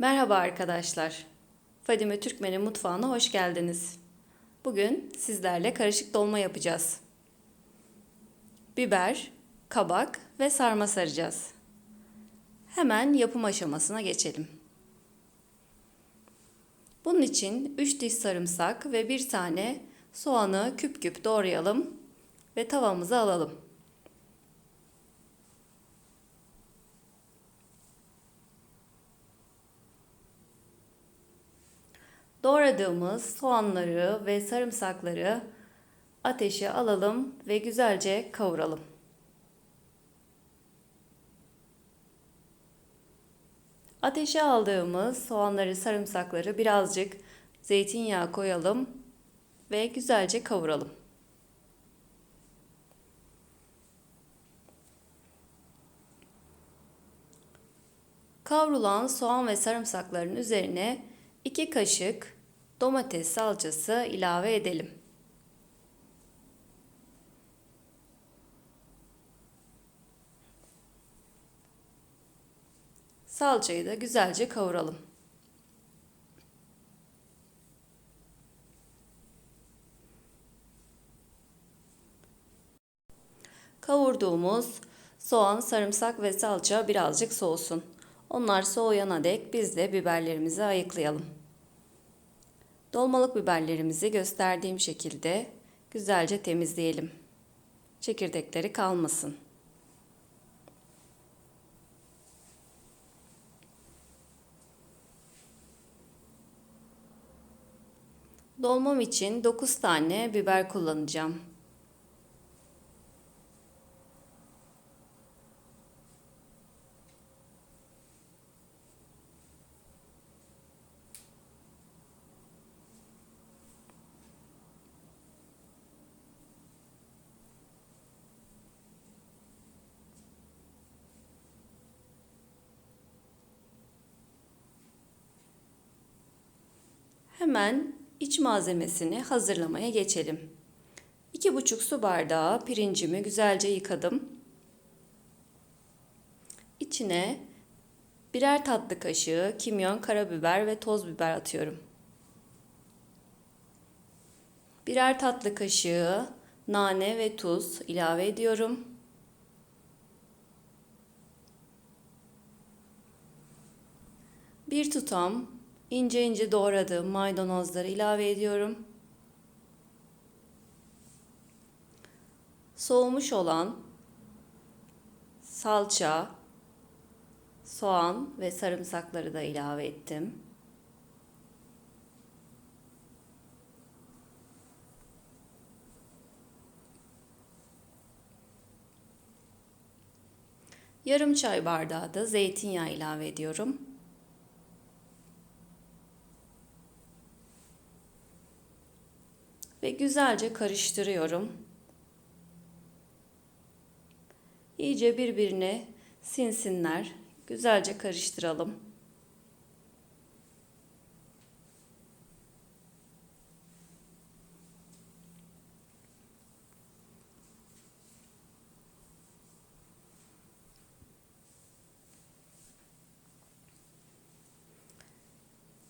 Merhaba arkadaşlar. Fadime Türkmen'in mutfağına hoş geldiniz. Bugün sizlerle karışık dolma yapacağız. Biber, kabak ve sarma saracağız. Hemen yapım aşamasına geçelim. Bunun için 3 diş sarımsak ve 1 tane soğanı küp küp doğrayalım ve tavamıza alalım. Doğradığımız soğanları ve sarımsakları ateşe alalım ve güzelce kavuralım. Ateşe aldığımız soğanları, sarımsakları birazcık zeytinyağı koyalım ve güzelce kavuralım. Kavrulan soğan ve sarımsakların üzerine 2 kaşık domates salçası ilave edelim. Salçayı da güzelce kavuralım. Kavurduğumuz soğan, sarımsak ve salça birazcık soğusun. Onlar soğuyana dek biz de biberlerimizi ayıklayalım. Dolmalık biberlerimizi gösterdiğim şekilde güzelce temizleyelim. Çekirdekleri kalmasın. Dolmam için 9 tane biber kullanacağım. Hemen iç malzemesini hazırlamaya geçelim. 2,5 su bardağı pirincimi güzelce yıkadım. İçine birer tatlı kaşığı kimyon, karabiber ve toz biber atıyorum. Birer tatlı kaşığı nane ve tuz ilave ediyorum. Bir tutam ince ince doğradığım maydanozları ilave ediyorum. Soğumuş olan salça, soğan ve sarımsakları da ilave ettim. Yarım çay bardağı da zeytinyağı ilave ediyorum. Ve güzelce karıştırıyorum. İyice birbirine sinsinler. Güzelce karıştıralım.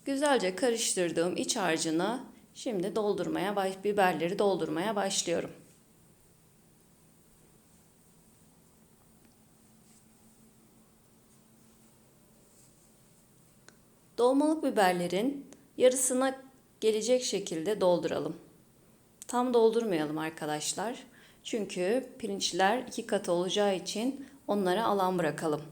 Güzelce karıştırdığım iç harcını Şimdi doldurmaya biberleri doldurmaya başlıyorum. Dolmalık biberlerin yarısına gelecek şekilde dolduralım. Tam doldurmayalım arkadaşlar. Çünkü pirinçler iki katı olacağı için onlara alan bırakalım.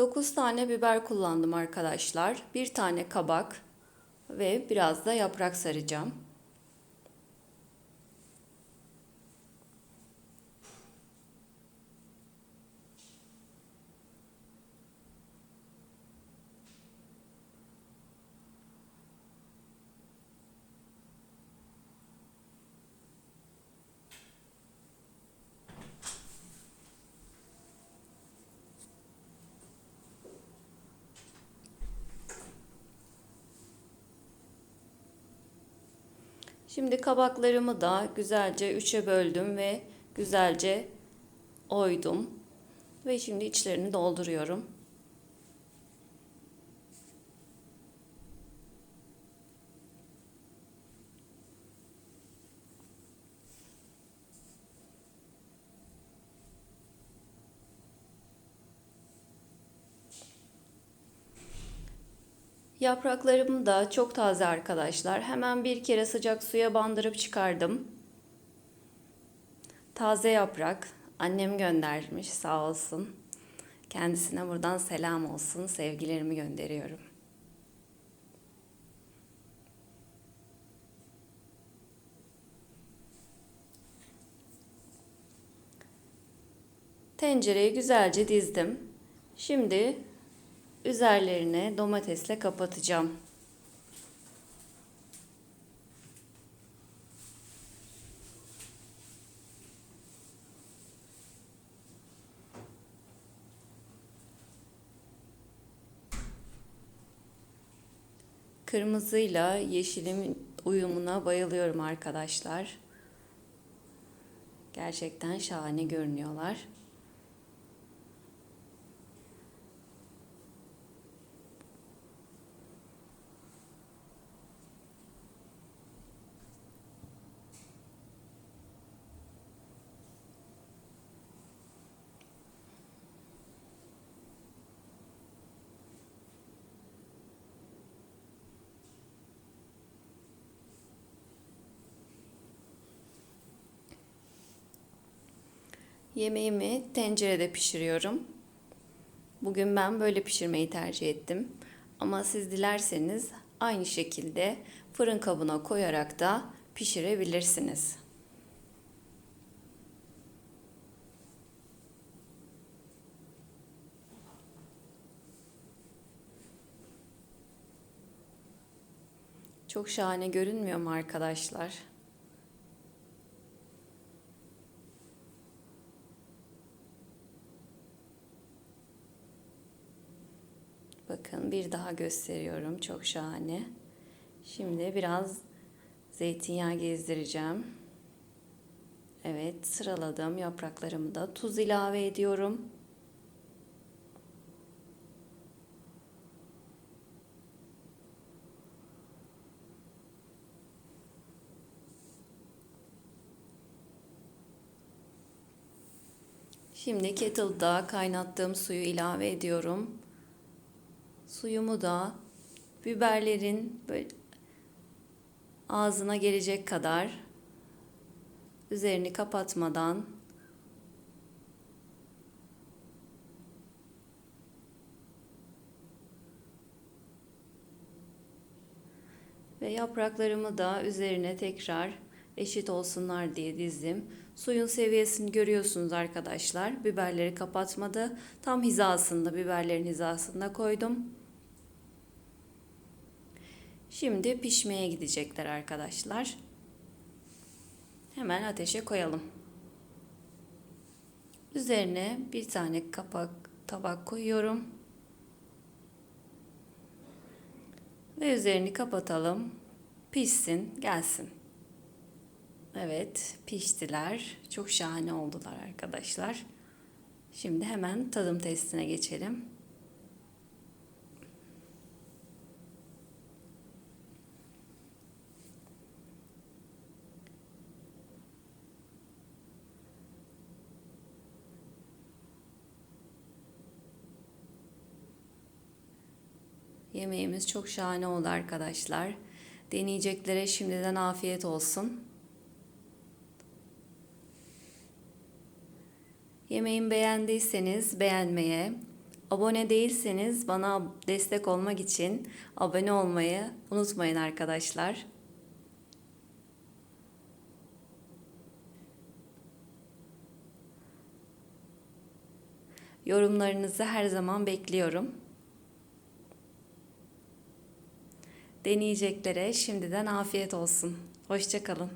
Dokuz tane biber kullandım arkadaşlar. Bir tane kabak ve biraz da yaprak saracağım. Şimdi kabaklarımı da güzelce üçe böldüm ve güzelce oydum. Ve şimdi içlerini dolduruyorum. Yapraklarım da çok taze arkadaşlar. Hemen bir kere sıcak suya bandırıp çıkardım. Taze yaprak. Annem göndermiş sağ olsun. Kendisine buradan selam olsun. Sevgilerimi gönderiyorum. Tencereyi güzelce dizdim. Şimdi üzerlerine domatesle kapatacağım. Kırmızıyla yeşilin uyumuna bayılıyorum arkadaşlar. Gerçekten şahane görünüyorlar. Yemeğimi tencerede pişiriyorum. Bugün ben böyle pişirmeyi tercih ettim. Ama siz dilerseniz aynı şekilde fırın kabına koyarak da pişirebilirsiniz. Çok şahane görünmüyor mu arkadaşlar? Bakın bir daha gösteriyorum. Çok şahane. Şimdi biraz zeytinyağı gezdireceğim. Evet sıraladım yapraklarımı da tuz ilave ediyorum. Şimdi kettle'da kaynattığım suyu ilave ediyorum. Suyumu da biberlerin böyle ağzına gelecek kadar üzerini kapatmadan ve yapraklarımı da üzerine tekrar eşit olsunlar diye dizdim. Suyun seviyesini görüyorsunuz arkadaşlar. Biberleri kapatmadı. Tam hizasında, biberlerin hizasında koydum. Şimdi pişmeye gidecekler arkadaşlar. Hemen ateşe koyalım. Üzerine bir tane kapak tabak koyuyorum. Ve üzerini kapatalım. Pişsin, gelsin. Evet, piştiler. Çok şahane oldular arkadaşlar. Şimdi hemen tadım testine geçelim. Yemeğimiz çok şahane oldu arkadaşlar. Deneyeceklere şimdiden afiyet olsun. Yemeğimi beğendiyseniz beğenmeye, abone değilseniz bana destek olmak için abone olmayı unutmayın arkadaşlar. Yorumlarınızı her zaman bekliyorum. Deneyeceklere şimdiden afiyet olsun. Hoşçakalın.